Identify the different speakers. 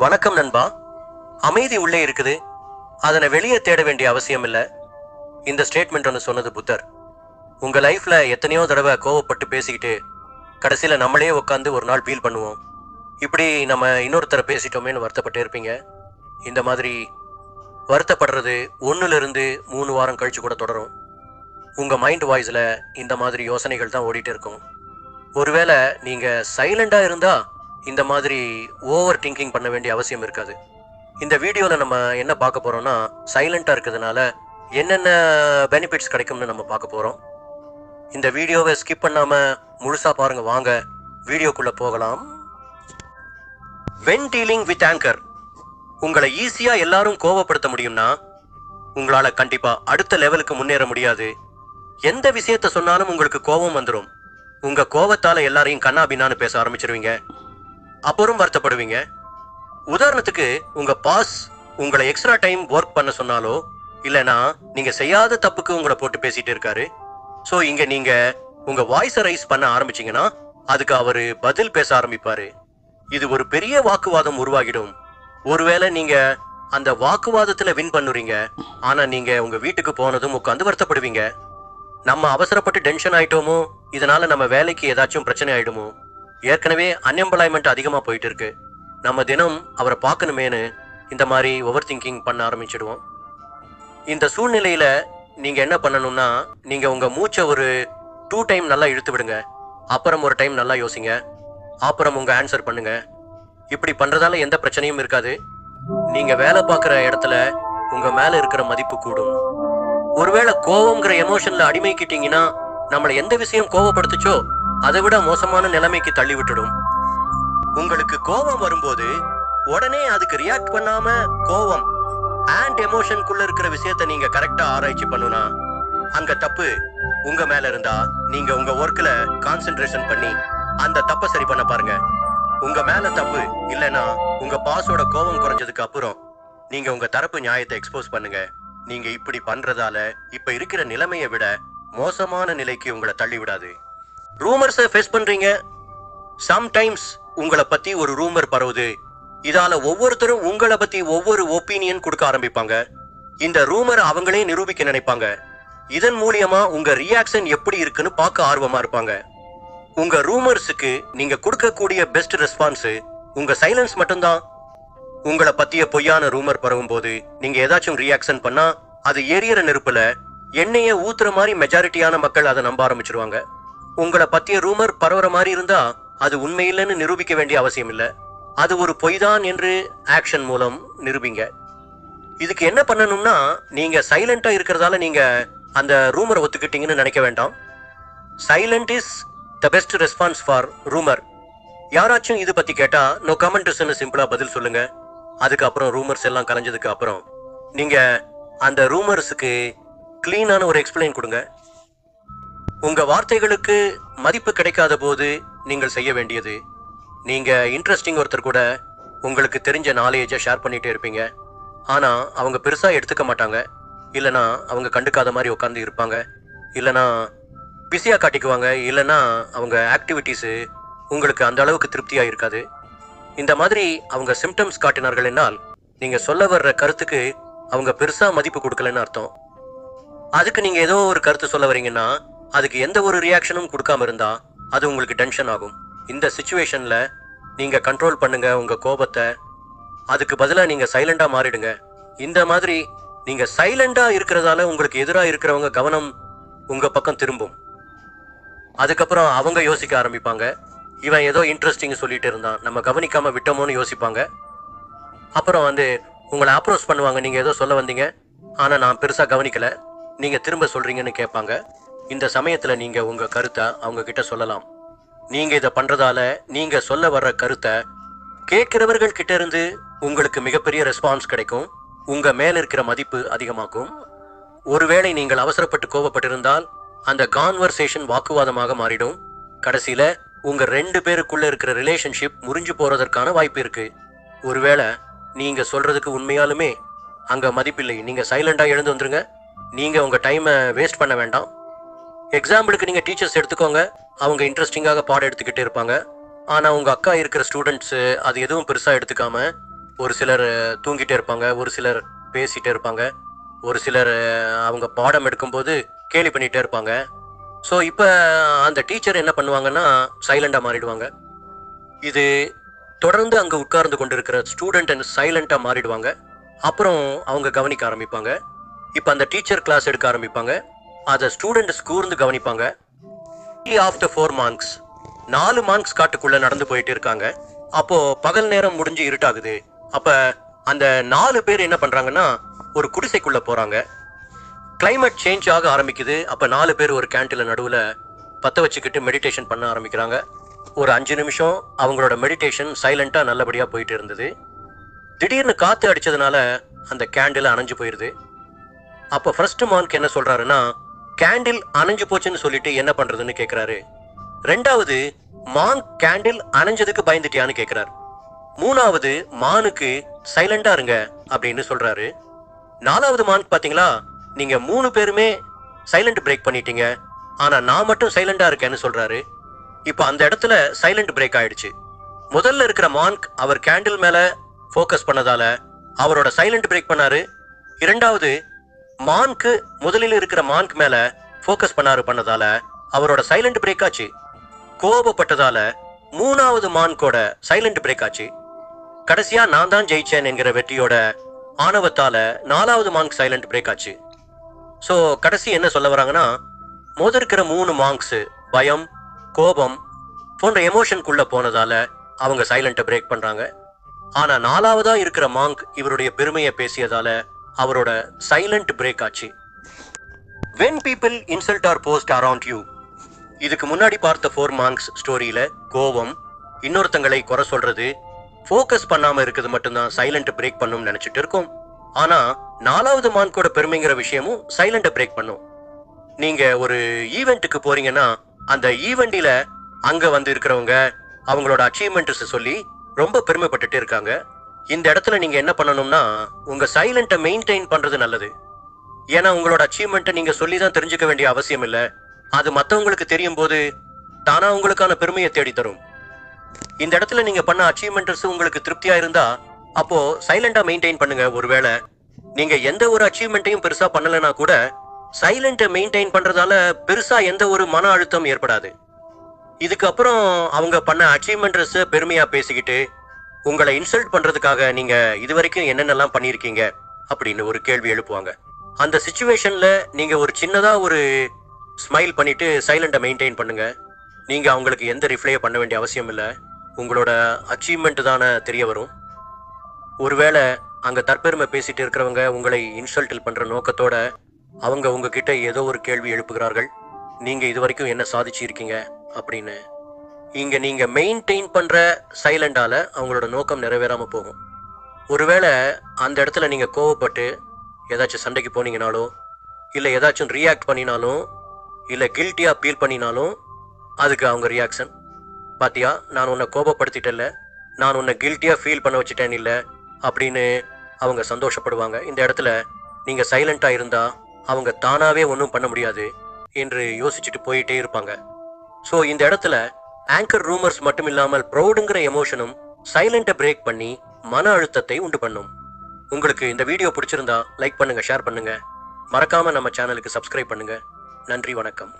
Speaker 1: வணக்கம் நண்பா. அமைதி உள்ளே இருக்குது. அதனை வெளியே தேட வேண்டிய அவசியம் இல்லை. இந்த ஸ்டேட்மெண்ட் ஒன்று சொன்னது புத்தர். உங்கள் லைஃப்பில் எத்தனையோ தடவை கோவப்பட்டு பேசிக்கிட்டு கடைசியில் நம்மளே உட்காந்து ஒரு நாள் ஃபீல் பண்ணுவோம். இப்படி நம்ம இன்னொருத்தரை பேசிட்டோமேன்னு வருத்தப்பட்டு இருப்பீங்க. இந்த மாதிரி வருத்தப்படுறது ஒன்றுலேருந்து மூணு வாரம் கழித்து கூட தொடரும். உங்கள் மைண்ட் வாய்ஸில் இந்த மாதிரி யோசனைகள் தான் ஓடிட்டு இருக்கும். ஒருவேளை நீங்கள் சைலண்டாக இருந்தால் இந்த மாதிரி ஓவர் திங்கிங் பண்ண வேண்டிய அவசியம் இருக்காது. இந்த வீடியோவில் நம்ம என்ன பார்க்க போகிறோம்னா சைலண்ட்டாக இருக்கிறதுனால என்னென்ன பெனிஃபிட்ஸ் கிடைக்கும்னு நம்ம பார்க்க போகிறோம் இந்த வீடியோவை ஸ்கிப் பண்ணாமல் முழுசாக பாருங்க வாங்க வீடியோக்குள்ளே போகலாம். வென் டீலிங் வித் ஆங்கர் உங்களை ஈஸியாக எல்லாரும் கோவப்படுத்த முடியும்னா உங்களால் கண்டிப்பாக அடுத்த லெவலுக்கு முன்னேற முடியாது. எந்த விஷயத்த சொன்னாலும் உங்களுக்கு கோபம் வந்துடும் உங்கள் கோபத்தால் எல்லாரையும் கண்ணாபின்னான்னு பேச ஆரம்பிச்சிருவீங்க. அப்புறம் வருத்தப்படுவீங்க. உதாரணத்துக்கு உங்க பாஸ் உங்களை எக்ஸ்ட்ரா டைம் ஒர்க் பண்ண சொன்னாலோ இல்லனா நீங்க செய்யாத தப்புக்கு உங்களை போட்டு பேசிட்டு இருக்காரு. சோ இங்க நீங்க உங்க வாய்ஸ் ரைஸ் பண்ண ஆரம்பிச்சீங்கன்னா அதுக்கு அவரு பதில் பேச ஆரம்பிப்பாரு. இது ஒரு பெரிய வாக்குவாதம் உருவாகிடும். ஒருவேளை நீங்க அந்த வாக்குவாதத்துல வின் பண்ணுறீங்க ஆனா நீங்க உங்க வீட்டுக்கு போனதும் உட்காந்து வருத்தப்படுவீங்க. நம்ம அவசரப்பட்டு டென்ஷன் ஆயிட்டோமோ இதனால நம்ம வேலைக்கு ஏதாச்சும் பிரச்சனை ஆயிடுமோ? ஏற்கனவே அன்எம்ப்ளாய்மெண்ட் அதிகமாக போயிட்டு இருக்கு நம்ம தினம் அவரை பார்க்கணுமேனு இந்த மாதிரி ஓவர் திங்கிங் பண்ண ஆரம்பிச்சிடுவோம். இந்த சூழ்நிலையில் நீங்கள் என்ன பண்ணணும்னா நீங்கள் உங்கள் மூச்சை ஒரு டூ டைம் நல்லா இழுத்து விடுங்க. அப்புறம் ஒரு டைம் நல்லா யோசிங்க. அப்புறம் உங்கள் ஆன்சர் பண்ணுங்க. இப்படி பண்ணுறதால எந்த பிரச்சனையும் இருக்காது. நீங்கள் வேலை பார்க்குற இடத்துல உங்கள் மேலே இருக்கிற மதிப்பு கூடும். ஒருவேளை கோவம்ங்கிற அடிமை அடிமைக்கிட்டீங்கன்னா நம்மளை எந்த விஷயம் கோவப்படுத்துச்சோ அதை விட மோசமான நிலைமைக்கு தள்ளிவிட்டுடும். உங்களுக்கு கோபம் வரும்போது உடனே அதுக்கு ரியாக்ட் பண்ணாம கோவம் அண்ட் எமோஷனுக்குள்ள இருக்கிற விஷயத்த நீங்க கரெக்டா ஆராய்ச்சி பண்ணுனா அங்க தப்பு உங்க மேல இருந்தா நீங்க உங்க ஒர்க்ல கான்சென்ட்ரேஷன் பண்ணி அந்த தப்பை சரி பண்ண பாருங்க. உங்க மேல தப்பு இல்லனா உங்க பாஸோட கோபம் குறைஞ்சதுக்கு அப்புறம் நீங்க உங்க தரப்பு நியாயத்தை எக்ஸ்போஸ் பண்ணுங்க. நீங்க இப்படி பண்றதால இப்ப இருக்கிற நிலைமையை விட மோசமான நிலைக்கு உங்களை தள்ளி விடாது ரூமர்ஸை ஃபேஸ் பண்றீங்க. சம்டைம்ஸ் உங்களை பத்தி ஒரு ரூமர் பரவுது. இதால ஒவ்வொருத்தரும் உங்களை பத்தி ஒவ்வொரு ஒப்பீனியன் கொடுக்க ஆரம்பிப்பாங்க. இந்த ரூமர் அவங்களே நிரூபிக்க நினைப்பாங்க. இதன் மூலியமா உங்க ரியாக்ஷன் எப்படி இருக்குன்னு பார்க்க ஆர்வமா இருப்பாங்க. உங்க ரூமர்ஸுக்கு நீங்க கொடுக்கக்கூடிய பெஸ்ட் ரெஸ்பான்ஸ் உங்க சைலன்ஸ் மட்டும்தான். உங்களை பத்திய பொய்யான ரூமர் பரவும் போது நீங்க ஏதாச்சும் ரியாக்ஷன் பண்ணா அது எரியற நெருப்புல எண்ணெயை ஊத்துற மாதிரி மெஜாரிட்டியான மக்கள் அதை நம்ப ஆரம்பிச்சிருவாங்க. உங்களை பத்திய ரூமர் பரவுற மாதிரி இருந்தா அது உண்மையில்லைன்னு நிரூபிக்க வேண்டிய அவசியம் இல்லை. அது ஒரு பொய் தான் என்று ஆக்ஷன் மூலம் நிரூபிங்க. இதுக்கு என்ன பண்ணணும்னா நீங்க சைலண்டா இருக்கிறதால நீங்க அந்த ரூமரை ஒத்துக்கிட்டீங்கன்னு நினைக்க வேண்டாம். Silent is the best response for rumour யாராச்சும் இது பத்தி கேட்டா நோ கமெண்ட்ஸ்ன்னு சிம்பிளா பதில் சொல்லுங்க. அதுக்கப்புறம் ரூமர்ஸ் எல்லாம் கலைஞ்சதுக்கு அப்புறம் நீங்க அந்த ரூமர்ஸுக்கு கிளீனான ஒரு எக்ஸ்பிளைன் கொடுங்க. உங்க வார்த்தைகளுக்கு மதிப்பு கிடைக்காத போது நீங்கள் செய்ய வேண்டியது நீங்க இன்ட்ரெஸ்டிங் ஒருத்தர் கூட உங்களுக்கு தெரிஞ்ச நாலேஜை ஷேர் பண்ணிட்டே இருப்பீங்க. ஆனா அவங்க பெருசா எடுத்துக்க மாட்டாங்க. இல்லனா அவங்க கண்டுக்காத மாதிரி உட்காந்து இருப்பாங்க. இல்லனா பிஸியா காட்டிக்குவாங்க. இல்லனா அவங்க ஆக்டிவிட்டீஸ் உங்களுக்கு அந்த அளவுக்கு திருப்தியா இருக்காது. இந்த மாதிரி அவங்க சிம்டம்ஸ் காட்டினார்கள் என்னால் நீங்க சொல்ல வர்ற கருத்துக்கு அவங்க பெருசா மதிப்பு கொடுக்கலன்னு அர்த்தம். அதுக்கு நீங்க ஏதோ ஒரு கருத்து சொல்ல வரீங்கன்னா அதுக்கு எந்த ஒரு ரியாக்ஷனும் கொடுக்காம இருந்தா அது உங்களுக்கு டென்ஷன் ஆகும். இந்த சுச்சுவேஷன்ல நீங்க கண்ட்ரோல் பண்ணுங்க உங்க கோபத்தை. அதுக்கு பதிலாக நீங்க சைலண்டா மாறிடுங்க. இந்த மாதிரி நீங்க சைலண்டா இருக்கிறதால உங்களுக்கு எதிராக இருக்கிறவங்க கவனம் உங்க பக்கம் திரும்பும். அதுக்கப்புறம் அவங்க யோசிக்க ஆரம்பிப்பாங்க. இவன் ஏதோ இன்ட்ரெஸ்டிங் சொல்லிட்டு இருந்தான். நம்ம கவனிக்காம விட்டோமோன்னு யோசிப்பாங்க. அப்புறம் வந்து உங்களை அப்ரோச் பண்ணுவாங்க. நீங்கள் ஏதோ சொல்ல வந்தீங்க. ஆனால் நான் பெருசாக கவனிக்கலை. நீங்கள் திரும்ப சொல்கிறீங்கன்னு கேட்பாங்க. இந்த சமயத்தில் நீங்க உங்க கருத்தை அவங்க கிட்ட சொல்லலாம். நீங்க இதை பண்றதால நீங்க சொல்ல வர்ற கருத்தை கேட்கிறவர்கள் கிட்ட இருந்து உங்களுக்கு மிகப்பெரிய ரெஸ்பான்ஸ் கிடைக்கும். உங்க மேல இருக்கிற மதிப்பு அதிகமாக்கும் ஒருவேளை நீங்கள் அவசரப்பட்டு கோவப்பட்டிருந்தால் அந்த கான்வர்சேஷன் வாக்குவாதமாக மாறிடும். கடைசியில உங்க ரெண்டு பேருக்குள்ள இருக்கிற ரிலேஷன்ஷிப் முறிஞ்சு போறதற்கான வாய்ப்பு இருக்கு. ஒருவேளை நீங்க சொல்றதுக்கு உண்மையாலுமே அங்க மதிப்பில்லை. நீங்க சைலண்டா எழுந்து வந்துருங்க. நீங்க உங்க டைமை வேஸ்ட் பண்ண வேண்டாம். எக்ஸாம்பிளுக்கு நீங்கள் டீச்சர்ஸ் எடுத்துக்கோங்க. அவங்க இன்ட்ரெஸ்டிங்காக பாடம் எடுத்துக்கிட்டே இருப்பாங்க. ஆனால் உங்கள் அக்கா இருக்கிற ஸ்டூடெண்ட்ஸு அது எதுவும் பெருசாக எடுத்துக்காம ஒரு சிலர் தூங்கிட்டே இருப்பாங்க ஒரு சிலர் பேசிகிட்டே இருப்பாங்க ஒரு சிலர் அவங்க பாடம் எடுக்கும்போது கேலி பண்ணிகிட்டே இருப்பாங்க. ஸோ இப்போ அந்த டீச்சர் என்ன பண்ணுவாங்கன்னா சைலண்டாக மாறிடுவாங்க. இது தொடர்ந்து அங்கே உட்கார்ந்து கொண்டிருக்கிற ஸ்டூடெண்ட் சைலண்ட்டாக மாறிடுவாங்க. அப்புறம் அவங்க கவனிக்க ஆரம்பிப்பாங்க. இப்போ அந்த டீச்சர் கிளாஸ் எடுக்க ஆரம்பிப்பாங்க. அதை ஸ்டூடெண்ட்ஸ் கூர்ந்து கவனிப்பாங்க. ஆஃப்டர் ஃபோர் மார்க்ஸ் நாலு மார்க்ஸ் காட்டுக்குள்ள நடந்து போயிட்டு இருக்காங்க. அப்போ பகல் நேரம் முடிஞ்சு இருட்டாகுது. அப்ப அந்த நாலு பேர் என்ன பண்றாங்கன்னா ஒரு குடிசைக்குள்ள போறாங்க. கிளைமேட் சேஞ்ச் ஆக ஆரம்பிக்குது. அப்ப நாலு பேர் ஒரு கேண்டில் நடுவில் பத்த வச்சுக்கிட்டு மெடிடேஷன் பண்ண ஆரம்பிக்கிறாங்க. ஒரு அஞ்சு நிமிஷம் அவங்களோட மெடிடேஷன் சைலண்டாக நல்லபடியாக போயிட்டு இருந்தது. திடீர்னு காற்று அடித்ததுனால அந்த கேண்டில் அணைஞ்சு போயிடுது அப்போ ஃபர்ஸ்ட் மார்க் என்ன சொல்கிறாருன்னா கேண்டில் அணைஞ்சு போச்சுன்னு சொல்லிட்டு என்ன பண்றதுன்னு கேக்குறாரு. ரெண்டாவது மான் கேண்டில் அணைஞ்சதுக்கு பயந்துட்டியான்னு கேக்குறாரு. மூணாவது மானுக்கு சைலண்டா இருங்க அப்படின்னு சொல்றாரு. நாலாவது மான் பாத்தீங்களா? நீங்க மூணு பேருமே சைலண்ட் பிரேக் பண்ணிட்டீங்க. ஆனா நான் மட்டும் சைலண்டா இருக்கேன்னு சொல்றாரு. இப்போ அந்த இடத்துல சைலண்ட் பிரேக் ஆயிடுச்சு. முதல்ல இருக்கிற மான்க் அவர் கேண்டில் மேல ஃபோக்கஸ் பண்ணதால அவரோட சைலண்ட் பிரேக் பண்ணாரு. இரண்டாவது மான்க்கு முதலில் இருக்கிற மான்க் மேல ஃபோக்கஸ் பண்ணாரு பண்ணதால அவரோட சைலண்ட் பிரேக் ஆச்சு. கோபப்பட்டதால மூணாவது மான்கோட சைலண்ட் பிரேக் ஆச்சு. கடைசியா நான் தான் ஜெயிச்சேன் என்கிற வெற்றியோட ஆணவத்தால நாலாவது மாங்க் சைலண்ட் பிரேக் ஆச்சு. ஸோ கடைசி என்ன சொல்ல வராங்கன்னா முதற்கிற மூணு மாங்க்ஸ் பயம் கோபம் போன்ற எமோஷனுக்குள்ள போனதால அவங்க சைலண்ட்டை பிரேக் பண்றாங்க. ஆனா நாலாவதா இருக்கிற மாங்க் இவருடைய பெருமையை பேசியதால அவரோட சைலண்ட் பிரேக் ஆச்சு. When people insult are post around you இதுக்கு முன்னாடி பார்த்த ஃபோர் மார்க்ஸ் ஸ்டோரியில கோவம் இன்னொருத்தங்களை குறை சொல்றது ஃபோக்கஸ் பண்ணாம இருக்கிறது மட்டும்தான் சைலண்ட் பிரேக் பண்ணும் நினைச்சிட்டு இருக்கோம். ஆனா நாலாவது மான்கோட பெருமைங்கிற விஷயமும் சைலண்ட பிரேக் பண்ணும். நீங்க ஒரு ஈவெண்ட்டுக்கு போறீங்கன்னா அந்த ஈவெண்டில அங்க வந்து இருக்கிறவங்க அவங்களோட அச்சீவ்மெண்ட்ஸ் சொல்லி ரொம்ப பெருமைப்பட்டுட்டு இருக்காங்க. இந்த இடத்துல நீங்க என்ன பண்ணணும்னா உங்க சைலண்ட்டை மெயின்டைன் பண்றது நல்லது. ஏன்னா உங்களோட அச்சீவ்மெண்ட்டை நீங்க சொல்லி தான் தெரிஞ்சுக்க வேண்டிய அவசியம் இல்லை. அது மற்றவங்களுக்கு தெரியும் போது தானா உங்களுக்கான பெருமையை தேடி தரும் இந்த இடத்துல நீங்க பண்ண அச்சீவ்மெண்ட்ஸ் உங்களுக்கு திருப்தியா இருந்தா அப்போ சைலண்டா மெயின்டைன் பண்ணுங்க. ஒருவேளை நீங்க எந்த ஒரு அச்சீவ்மெண்ட்டையும் பெருசா பண்ணலைன்னா கூட சைலண்ட்டை மெயின்டைன் பண்றதால பெருசா எந்த ஒரு மன அழுத்தம் ஏற்படாது. இதுக்கப்புறம் அவங்க பண்ண அச்சீவ்மெண்ட்ஸ் பெருமையா பேசிக்கிட்டு உங்களை இன்சல்ட் பண்றதுக்காக நீங்க இது வரைக்கும் என்னென்னலாம் பண்ணியிருக்கீங்க அப்படின்னு ஒரு கேள்வி எழுப்புவாங்க. அந்த சுச்சுவேஷன்ல நீங்க ஒரு சின்னதா ஒரு ஸ்மைல் பண்ணிட்டு சைலண்டை மெயின்டைன் பண்ணுங்க. நீங்க அவங்களுக்கு எந்த ரிப்ளையை பண்ண வேண்டிய அவசியம் இல்லை. உங்களோட அச்சீவ்மெண்ட் தானே தெரிய வரும். ஒருவேளை அங்க தற்பெருமை பேசிட்டு இருக்கிறவங்க உங்களை இன்சல்ட் பண்ற நோக்கத்தோட அவங்க உங்ககிட்ட ஏதோ ஒரு கேள்வி எழுப்புகிறார்கள். நீங்க இது வரைக்கும் என்ன சாதிச்சிருக்கீங்க அப்படின்னு இங்கே நீங்கள் மெயின்டைன் பண்ணுற சைலண்டால் அவங்களோட நோக்கம் நிறைவேறாமல் போகும். ஒருவேளை அந்த இடத்துல நீங்கள் கோவப்பட்டு ஏதாச்சும் சண்டைக்கு போனீங்கனாலோ இல்லை ஏதாச்சும் ரியாக்ட் பண்ணினாலும் இல்லை கில்ட்டியாக ஃபீல் பண்ணினாலும் அதுக்கு அவங்க ரியாக்ஷன் பாத்தியா நான் உன்னை கோபப்படுத்திட்டல நான் உன்னை கில்ட்டியாக ஃபீல் பண்ண வச்சுட்டேன் இல்லை அப்படின்னு அவங்க சந்தோஷப்படுவாங்க. இந்த இடத்துல நீங்கள் சைலண்ட்டாக இருந்தால் அவங்க தானாகவே ஒன்றும் பண்ண முடியாது என்று யோசிச்சுட்டு போயிட்டே இருப்பாங்க. ஸோ இந்த இடத்துல ஆங்கர் ரூமர்ஸ் மட்டும் இல்லாமல் ப்ரௌடுங்கிற எமோஷனும் சைலண்ட்டை பிரேக் பண்ணி மன அழுத்தத்தை உண்டு பண்ணும். உங்களுக்கு இந்த வீடியோ பிடிச்சிருந்தா லைக் பண்ணுங்க ஷேர் பண்ணுங்க. மறக்காம நம்ம சேனலுக்கு சப்ஸ்கிரைப் பண்ணுங்க. நன்றி வணக்கம்.